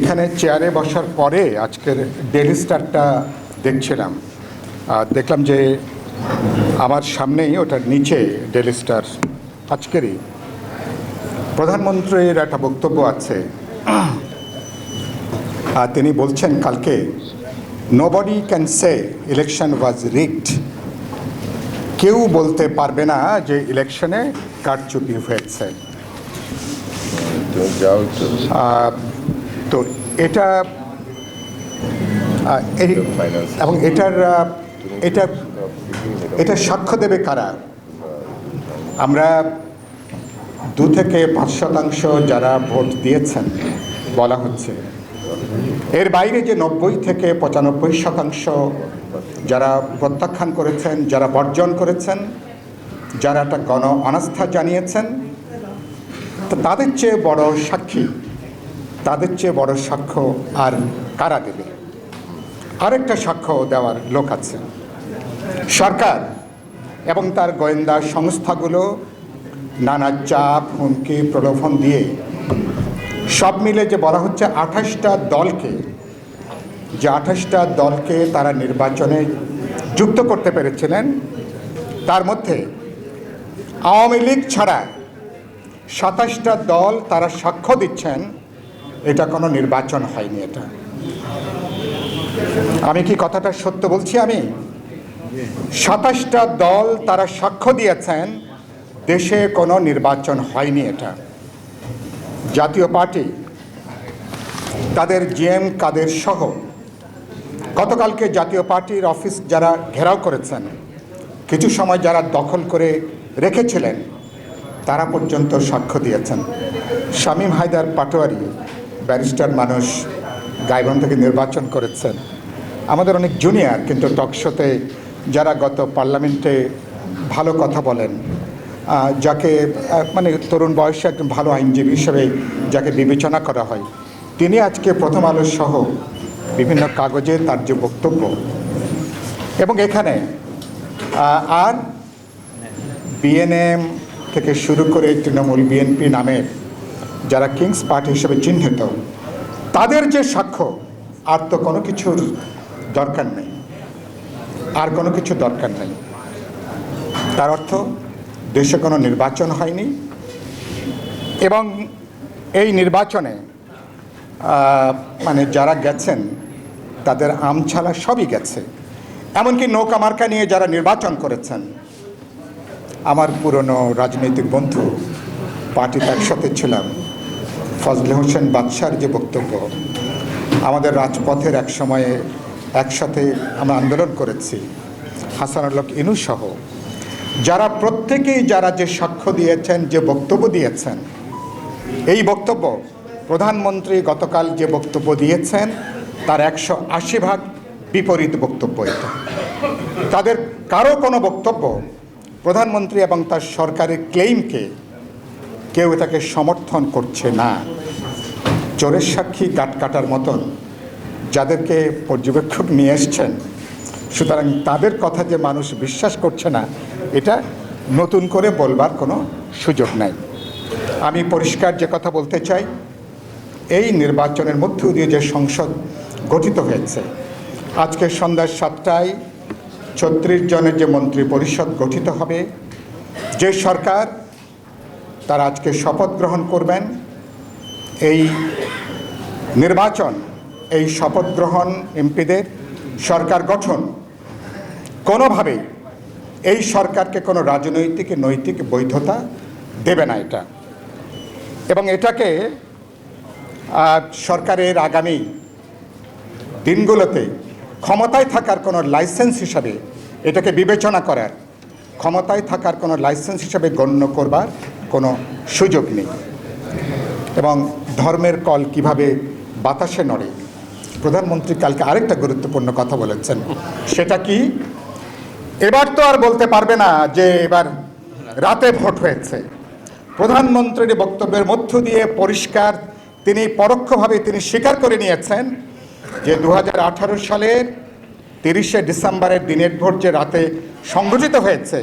এখানে চেয়ারে বসার পরে আজকের ডেলি স্টারটা দেখছিলাম। আর দেখলাম যে আমার সামনেই ওটার নিচে ডেলি স্টার আজকেরই। প্রধানমন্ত্রীর একটা বক্তব্য আছে। আর তিনি বলছেন কালকে nobody can say election was rigged কেউ বলতে পারবে না যে ইলেকশনে কারচুপি হয়েছে। তো এটা. এবং এটার এটা এটা সাক্ষ্য দেবে কারা আমরা দু থেকে পাঁচ শতাংশ যারা ভোট দিয়েছেন, বলা হচ্ছে এর বাইরে যে নব্বই থেকে পঁচানব্বই শতাংশ যারা প্রত্যাখ্যান করেছেন, যারা বর্জন করেছেন, যারা একটা গণ অনাস্থা জানিয়েছেন তাদের চেয়ে বড় সাক্ষী তাদের চেয়ে বড় সাক্ষ্য আর কারা দেবে? আরেকটা সাক্ষ্য দেওয়ার লোক আছে। সরকার এবং তার গোয়েন্দা সংস্থাগুলো নানা চাপ, হুমকি, প্রলোভন দিয়ে সব মিলে যে বলা হচ্ছে আঠাশটা দলকে, যে আঠাশটা দলকে তারা নির্বাচনে যুক্ত করতে পেরেছিলেন, তার মধ্যে আওয়ামী লীগ ছাড়া সাতাশটা দল তারা সাক্ষ্য দিচ্ছেন এটা কোনো নির্বাচন হয়নি এটা। আমি কি কথাটা সত্য বলছি? আমি সাতাশটা দল তারা সাক্ষ্য দিয়েছেন, দেশে কোনো নির্বাচন হয়নি এটা। জাতীয় পার্টি, তাদের জিএম কাদের সহ, গতকালকে জাতীয় পার্টির অফিস যারা ঘেরাও করেছেন, কিছু সময় যারা দখল করে রেখেছিলেন, তারা পর্যন্ত সাক্ষ্য দিয়েছেন। শামীম হায়দার পাটোয়ারি ব্যারিস্টার মানুষ গাইবন থেকে নির্বাচন করেছেন। আমাদের অনেক জুনিয়র কিন্তু টকশোতে যারা গত পার্লামেন্টে ভালো কথা বলেন যাকে মানে তরুণ বয়সে একজন ভালো আইনজীবী হিসেবে যাকে বিবেচনা করা হয়, তিনি আজকে প্রথম আলো সহ বিভিন্ন কাগজে তার যে বক্তব্য। এবং এখানে আর বিএনএম থেকে শুরু করে তৃণমূল বিএনপি নামের যারা কিংস পার্টি হিসেবে চিহ্নিত, তাদের যে সাক্ষ্য, আর তো কোনো কিছুর দরকার নেই। আর কোনো কিছু দরকার নেই। তার অর্থ, দেশে কোনো নির্বাচন হয়নি এবং এই নির্বাচনে মানে যারা গেছেন, তাদের আমছালা সবই গেছে। এমনকি নৌকা মার্কা নিয়ে যারা নির্বাচন করেছেন, আমার পুরনো রাজনৈতিক বন্ধু পার্টিতে একসাথে ছিলাম ফজলে হোসেন বাদশার যে বক্তব্য, আমাদের রাজপথের এক সময়ে একসাথে আমরা আন্দোলন করেছি, হাসান আল্লক ইনু সহ। যারা প্রত্যেকেই যারা যে সাক্ষ্য দিয়েছেন, যে বক্তব্য দিয়েছেন, এই বক্তব্য প্রধানমন্ত্রী গতকাল যে বক্তব্য দিয়েছেন, তার একশো আশি ভাগ বিপরীত বক্তব্য এটা। তাদের কারও কোনো বক্তব্য প্রধানমন্ত্রী এবং তার সরকারের ক্লেইমকে কেউ এটাকে সমর্থন করছে না। চোরের সাক্ষী গাট কাটার মতন যাদেরকে পর্যবেক্ষক নিয়ে এসছেন, সুতরাং তাদের কথা যে মানুষ বিশ্বাস করছে না, এটা নতুন করে বলবার কোনো সুযোগ নাই। আমি পরিষ্কার যে কথা বলতে চাই, এই নির্বাচনের মধ্য দিয়ে যে সংসদ গঠিত হয়েছে, আজকে সন্ধ্যা সাতটায় ছত্রিশ জনের যে মন্ত্রী পরিষদ গঠিত হবে, যে সরকার তারা আজকে শপথ গ্রহণ করবেন। এই নির্বাচন, এই শপথ গ্রহণ এমপিদের সরকার গঠন। কোনোভাবেই এই সরকারকে কোনো রাজনৈতিক, নৈতিক বৈধতা দেবে না এটা। এবং এটাকে সরকারের আগামী দিনগুলোতে ক্ষমতায় থাকার কোনো লাইসেন্স হিসাবে এটাকে বিবেচনা করার, ক্ষমতায় থাকার কোনো লাইসেন্স হিসাবে গণ্য করবার কোনো সুযোগ নেই। এবং ধর্মের কল কীভাবে বাতাসে নড়ে, প্রধানমন্ত্রী কালকে আরেকটা গুরুত্বপূর্ণ কথা বলেছেন। সেটা কি? এবার তো আর বলতে পারবে না যে এবার রাতে ভোট হয়েছে। প্রধানমন্ত্রীর বক্তব্যের মধ্য দিয়ে পরিষ্কার তিনি পরোক্ষভাবে তিনি স্বীকার করে নিয়েছেন যে দু হাজার আঠারো সালের তিরিশে ডিসেম্বরের দিনের ভোট যে রাতে সংগঠিত হয়েছে,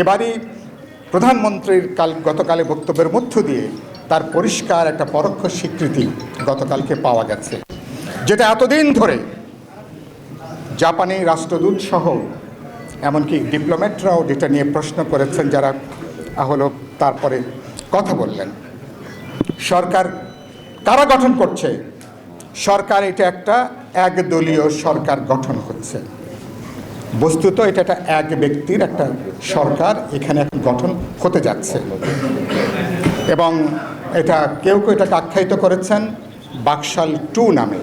এবারই প্রধানমন্ত্রীর কাল, গতকালে বক্তব্যের মধ্য দিয়ে তার পরিষ্কার একটা পরোক্ষ স্বীকৃতি গতকালকে পাওয়া গেছে। যেটা এতদিন ধরে জাপানি রাষ্ট্রদূত সহ এমনকি ডিপ্লোম্যাটরাও যেটা নিয়ে প্রশ্ন করেছেন, যারা হলো তারপরে কথা বললেন। সরকার কারা গঠন করছে? সরকার এটা একটা একদলীয় সরকার গঠন হচ্ছে বস্তুত এটা একটা এক ব্যক্তির একটা সরকার এখানে এখন গঠন হতে যাচ্ছে। এবং এটা কেউ কেউ এটাকে আখ্যায়িত করেছেন বাকশাল টু নামে।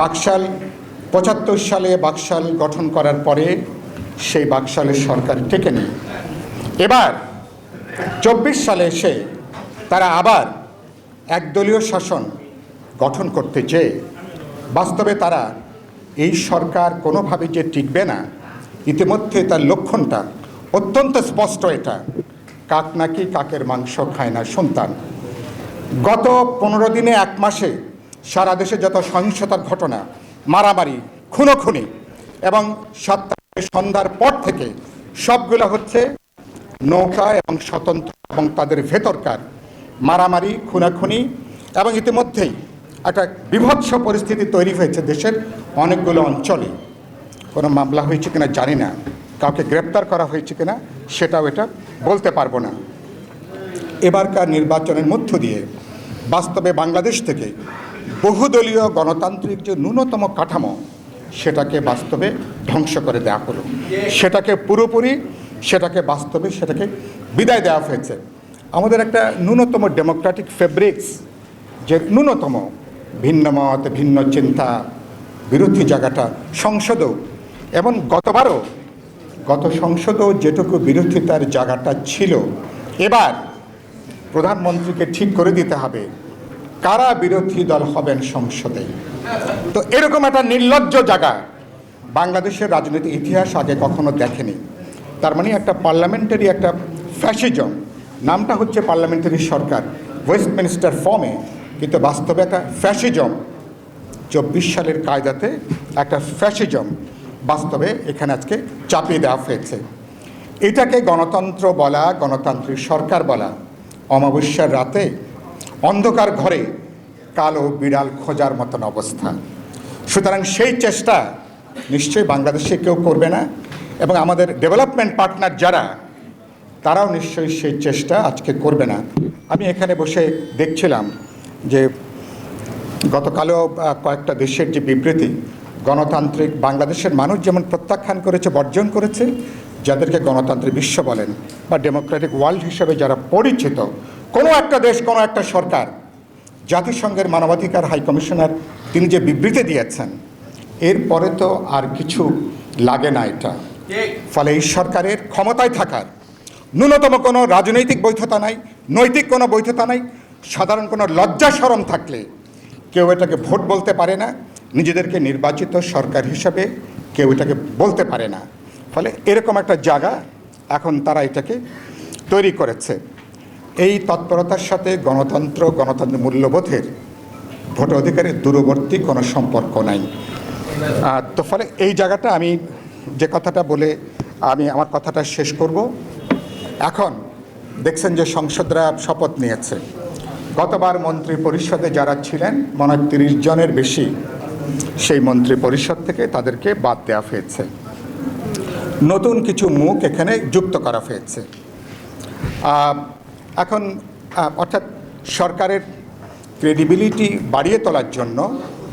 বাকশাল পঁচাত্তর সালে বাকশাল গঠন করার পরে সেই বাকশালের সরকার টেকে নেই এবার চব্বিশ সালে এসে তারা আবার একদলীয় শাসন গঠন করতে চেয়ে বাস্তবে তারা এই সরকার কোনোভাবে যে টিকবে না, ইতিমধ্যে তার লক্ষণটা অত্যন্ত স্পষ্ট এটা। কাক নাকি কাকের মাংস খায় না সন্তান। গত পনেরো দিনে এক মাসে সারা দেশে যত সহিংসতার ঘটনা, মারামারি, খুনোখুনি এবং সাত তারিখে সন্ধ্যার পর থেকে সবগুলো হচ্ছে নৌকা এবং স্বতন্ত্র এবং তাদের ভেতরকার মারামারি, খুনাখুনি এবং ইতিমধ্যেই একটা বিভৎস পরিস্থিতি তৈরি হয়েছে দেশের অনেকগুলো অঞ্চলে। কোনো মামলা হয়েছে কিনা জানি না। কাউকে গ্রেপ্তার করা হয়েছে কিনা সেটাও এটা বলতে পারব না। এবারকার নির্বাচনের মধ্য দিয়ে বাস্তবে বাংলাদেশ থেকে বহুদলীয় গণতান্ত্রিক যে ন্যূনতম কাঠামো, সেটাকে বাস্তবে ধ্বংস করে দেওয়া হলো। সেটাকে পুরোপুরি, সেটাকে বাস্তবে, সেটাকে বিদায় দেওয়া হয়েছে। আমাদের একটা ন্যূনতম ডেমোক্রেটিক ফেব্রিক্স যে ন্যূনতম ভিন্ন মত ভিন্ন চিন্তা বিরোধী জায়গাটা সংসদও। এবং গতবারও, গত সংসদও যেটুকু বিরোধিতার জায়গাটা ছিল, এবার প্রধানমন্ত্রীকে ঠিক করে দিতে হবে, কারা বিরোধী দল হবেন সংসদে। তো এরকম একটা নির্লজ্জ জায়গা বাংলাদেশের রাজনৈতিক ইতিহাস আগে কখনো দেখেনি। তার মানে একটা পার্লামেন্টারি একটা ফ্যাসিজম নামটা হচ্ছে পার্লামেন্টারি সরকার ওয়েস্টমিনিস্টার ফর্মে কিন্তু বাস্তবে একটা ফ্যাসিজম চব্বিশ সালের কায়দাতে একটা ফ্যাসিজম বাস্তবে এখানে আজকে চাপিয়ে দেওয়া হয়েছে। এটাকে গণতন্ত্র বলা, গণতান্ত্রিক সরকার বলা, অমাবস্যার রাতে অন্ধকার ঘরে কালো বিড়াল খোঁজার মতন অবস্থা। সুতরাং সেই চেষ্টা নিশ্চয়ই বাংলাদেশে কেউ করবে না এবং আমাদের ডেভেলপমেন্ট পার্টনার যারা, তারাও নিশ্চয়ই সেই চেষ্টা আজকে করবে না। আমি এখানে বসে দেখছিলাম যে গতকালও কয়েকটা দেশের যে বিবৃতি, গণতান্ত্রিক বাংলাদেশের মানুষ যেমন প্রত্যাখ্যান করেছে, বর্জন করেছে, যাদেরকে গণতান্ত্রিক বিশ্ব বলেন বা ডেমোক্রেটিক ওয়ার্ল্ড হিসেবে যারা পরিচিত, কোনো একটা দেশ, কোনো একটা সরকার, জাতিসংঘের মানবাধিকার হাই কমিশনার তিনি যে বিবৃতি দিয়েছেন এরপরে তো আর কিছু লাগে না এটা। ফলে এই সরকারের ক্ষমতায় থাকার ন্যূনতম কোনো রাজনৈতিক বৈধতা নাই, নৈতিক কোনো বৈধতা নাই সাধারণ কোনো লজ্জা সরম থাকলে কেউ এটাকে ভোট বলতে পারে না। নিজেদেরকে নির্বাচিত সরকার হিসাবে কেউ এটাকে বলতে পারে না। ফলে এরকম একটা জায়গা এখন তারা এটাকে তৈরি করেছে। এই তৎপরতার সাথে গণতন্ত্র গণতন্ত্র মূল্যবোধের ভোট অধিকারের দূরবর্তী কোনো সম্পর্ক নাই। তো ফলে এই জায়গাটা আমি যে কথাটা বলে আমি আমার কথাটা শেষ করব। এখন দেখছেন যে সংসদরা শপথ নিয়েছে। গতবার মন্ত্রী পরিষদে যারা ছিলেন, মনে হয় তিরিশ জনের বেশি, সেই মন্ত্রী পরিষদ থেকে তাদেরকে বাদ দেওয়া হয়েছে। নতুন কিছু মুখ এখানে যুক্ত করা হয়েছে। এখন অর্থাৎ সরকারের ক্রেডিবিলিটি বাড়িয়ে তোলার জন্য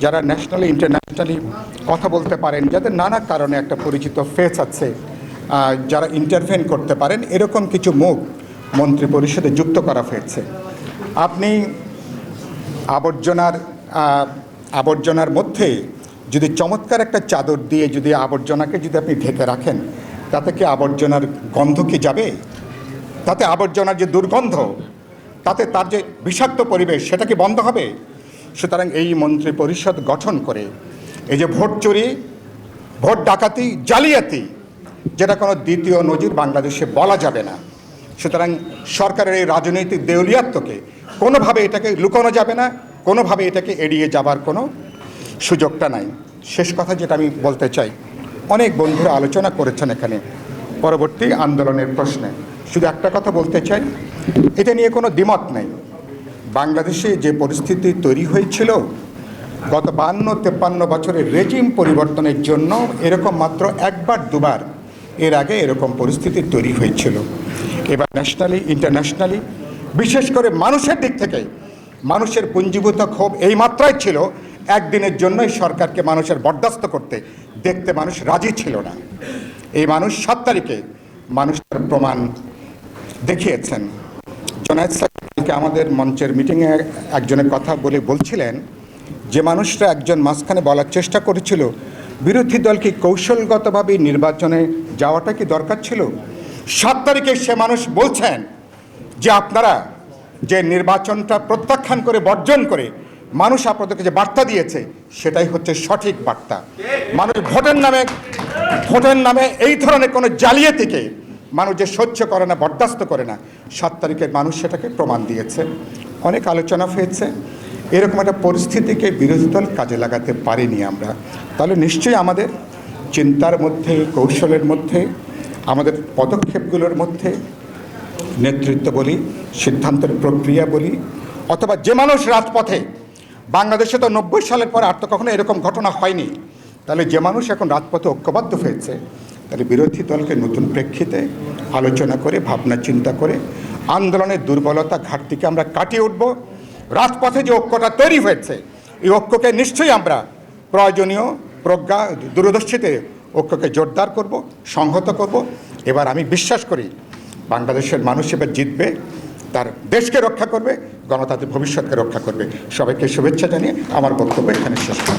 যারা ন্যাশনালি ইন্টারন্যাশনালি কথা বলতে পারেন, যাদের নানা কারণে একটা পরিচিত ফেস আছে যারা ইন্টারভেন করতে পারেন, এরকম কিছু মুখ মন্ত্রী পরিষদে যুক্ত করা হয়েছে। আপনি আবর্জনার আবর্জনার মধ্যে যদি চমৎকার একটা চাদর দিয়ে যদি আবর্জনাকে যদি আপনি ঢেকে রাখেন, তাতে কি আবর্জনার গন্ধ কি যাবে? তাতে আবর্জনার যে দুর্গন্ধ, তাতে তার যে বিষাক্ত পরিবেশ, সেটা কি বন্ধ হবে? সুতরাং এই মন্ত্রী পরিষদ গঠন করে এই যে ভোট চুরি, ভোট ডাকাতি, জালিয়াতি, যেটা কোনো দ্বিতীয় নজির বাংলাদেশে বলা যাবে না। সুতরাং সরকারের এই রাজনৈতিক দেউলিয়াত্বকে কোনোভাবে এটাকে লুকানো যাবে না, কোনোভাবে এটাকে এড়িয়ে যাবার কোনো সুযোগটা নাই। শেষ কথা যেটা আমি বলতে চাই, অনেক বন্ধুরা আলোচনা করেছেন এখানে পরবর্তী আন্দোলনের প্রশ্নে। শুধু একটা কথা বলতে চাই, এটা নিয়ে কোনো দ্বিমত নেই। বাংলাদেশে যে পরিস্থিতি তৈরি হয়েছিল, গত বান্ন, তেপ্পান্ন বছরের রেজিম পরিবর্তনের জন্য এরকম মাত্র একবার, দুবার এর আগে এরকম পরিস্থিতি তৈরি হয়েছিল। এবার ন্যাশনালি ইন্টারন্যাশনালি বিশেষ করে মানুষের দিক থেকে, মানুষের পুঞ্জীভূত ক্ষোভ এই মাত্রায় ছিল, একদিনের জন্যই সরকারকে মানুষের বরদাস্ত করতে, দেখতে মানুষ রাজি ছিল না। এই মানুষ সাত তারিখে মানুষ প্রমাণ দেখিয়েছেন। জনায়দ সাহেবকে আমাদের মঞ্চের মিটিংয়ে একজনের কথা বলে বলছিলেন, যে মানুষরা একজন মাঝখানে বলার চেষ্টা করেছিল, বিরোধী দল কি কৌশলগতভাবে নির্বাচনে যাওয়াটা কি দরকার ছিল? সাত তারিখে সে মানুষ বলছেন যে আপনারা যে নির্বাচনটা প্রত্যাখ্যান করে বর্জন করে মানুষ আপনাদেরকে যে বার্তা দিয়েছে, সেটাই হচ্ছে সঠিক বার্তা। মানুষ ভোটের নামে ভোটের নামে এই ধরনের কোনো জালিয়াতিকে মানুষ যে সহ্য করে না, বরদাস্ত করে না, সাত তারিখের মানুষ সেটাকে প্রমাণ দিয়েছে। অনেক আলোচনা হয়েছে। এরকম একটা পরিস্থিতিকে বিরোধী দল কাজে লাগাতে পারিনি আমরা। তাহলে নিশ্চয়ই আমাদের চিন্তার মধ্যে, কৌশলের মধ্যে আমাদের পদক্ষেপগুলোর মধ্যে নেতৃত্ব বলি, সিদ্ধান্তের প্রক্রিয়া বলি, অথবা যে মানুষ রাজপথে, বাংলাদেশে তো নব্বই সালের পর আর তো কখনো এরকম ঘটনা হয়নি, তাহলে যে মানুষ এখন রাজপথে ঐক্যবদ্ধ হয়েছে তাহলে বিরোধী দলকে নতুন প্রেক্ষিতে আলোচনা করে, ভাবনা চিন্তা করে, আন্দোলনের দুর্বলতা ঘাটতিকে আমরা কাটিয়ে উঠব, রাজপথে যে ঐক্যটা তৈরি হয়েছে, এই ঐক্যকে নিশ্চয়ই আমরা প্রয়োজনীয় প্রজ্ঞা, দূরদর্শিতে ঐক্যকে জোরদার করব, সংহত করব। এবার আমি বিশ্বাস করি বাংলাদেশের মানুষ এবার জিতবে, তার দেশকে রক্ষা করবে, গণতান্ত্রিক ভবিষ্যৎকে রক্ষা করবে। সবাইকে শুভেচ্ছা জানিয়ে আমার বক্তব্য এখানে শেষ করছি।